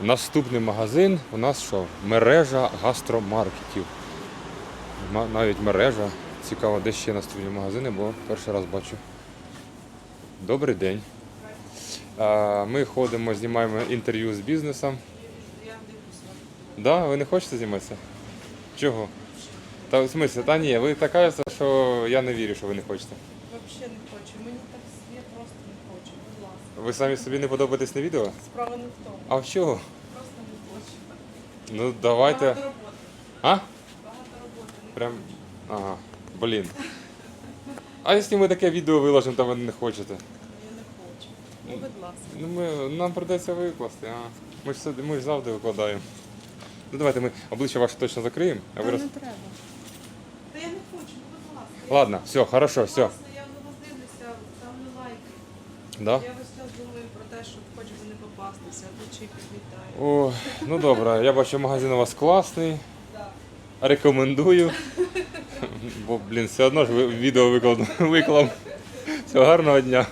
Наступний магазин у нас що? Мережа гастромаркетів. Навіть мережа. Цікаво, де ще наступні магазини, бо перший раз бачу. Добрий день. Ми ходимо, знімаємо інтерв'ю з бізнесом. Да, ви не хочете зніматися? Чого? Та в смысле, та ні, ви так кажете, що я не вірю, що ви не хочете. Взагалі не хочу. Мені так я просто не хочу. Будь ласка. Ви самі собі не подобаєтесь на відео? Справа не в тому. А в чого? Просто не хочу. Ну давайте. Багато роботи. А? Багато роботи. Не Прям. Ага. Блін. А якщо ми таке відео виложимо, то ви не хочете? Я не хочу. Ну, будь ласка. Ну ми, нам придеться викласти, а. Ми ж, сюди- ми ж завжди викладаємо. Ну давайте ми обличчя ваше точно закриємо, а ви Та роз... не треба. Та я не хочу, ну будь ласка. Ладно, все, хорошо, все. Класно, я на вас дивлюся, ставлю лайки. Да? Я весь час думаю про те, що хоч би не попастися, а то чіпи вітаю. О, ну добре, я бачу, магазин у вас класний. Да. Рекомендую. Бо, блін, все одно ж ви- відео викладу, виклав. Всього гарного дня.